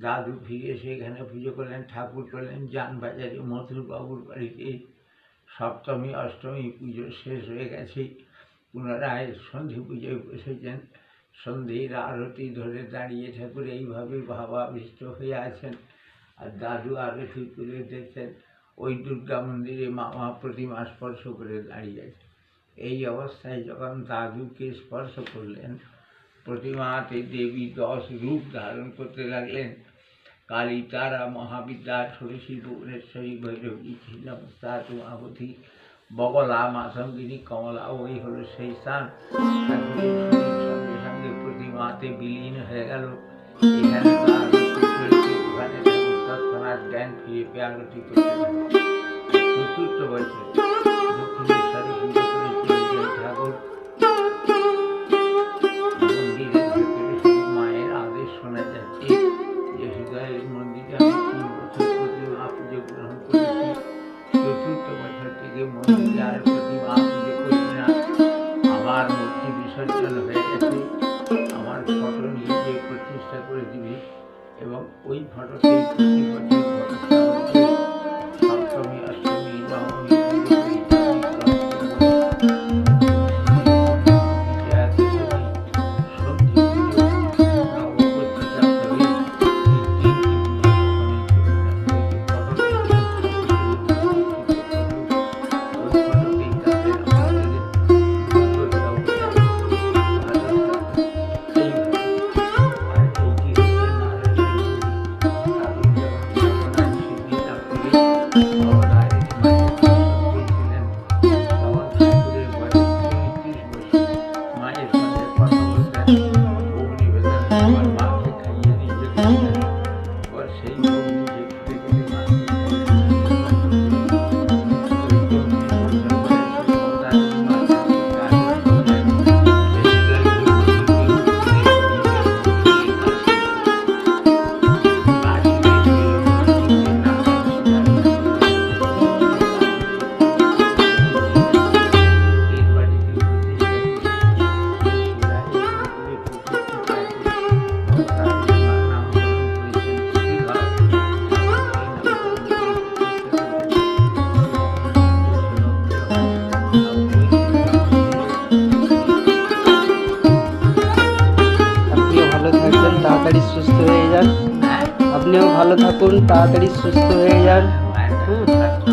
দাদু ফিরে এসে এখানে পুজো করলেন, ঠাকুর করলেন, যানবাজারে মথুরবাবুর বাড়িতে সপ্তমী, অষ্টমী পুজো শেষ হয়ে গেছে। পুনরায় সন্ধি পুজোয় বসেছেন। সন্ধ্যের আরতি ধরে দাঁড়িয়ে ঠাকুর এইভাবে ভাবাবিষ্ট হয়ে আছেন। আর দাদু আরতি করে দেখছেন ওই দুর্গা মন্দিরে মামা প্রতিমা স্পর্শ করে দাঁড়িয়ে আছে। এই অবস্থায় যখন দাদুকে স্পর্শ করলেন প্রতিমাতে দেবী দশ রূপ ধারণ করতে লাগলেন। কালী তারা মহাবিদ্যা ষোড়শী ভুবনেশ্বরী ভৈরবী ছিন্নমস্তা তুমাবতী বগলা মাসঙ্গিনী কমলা ওই হলো সেই স্থান। সঙ্গে সঙ্গে প্রতিমাতে বিলীন হয়ে গেল। এখানে তো জ্ঞান ফিরে পেয়ে করতে চতুর্থ বছর, দক্ষিণেশ্বরে থেকে মন্দির পুজো করি না আমার মূর্তি বিসর্জন হয়ে গেছে। আমার ফটো নিয়ে প্রতিষ্ঠা করে দিবি এবং ওই ফটোতে প্রতি বছর আপনিও ভালো থাকুন তাড়াতাড়ি সুস্থ হয়ে যান। হ্যাঁ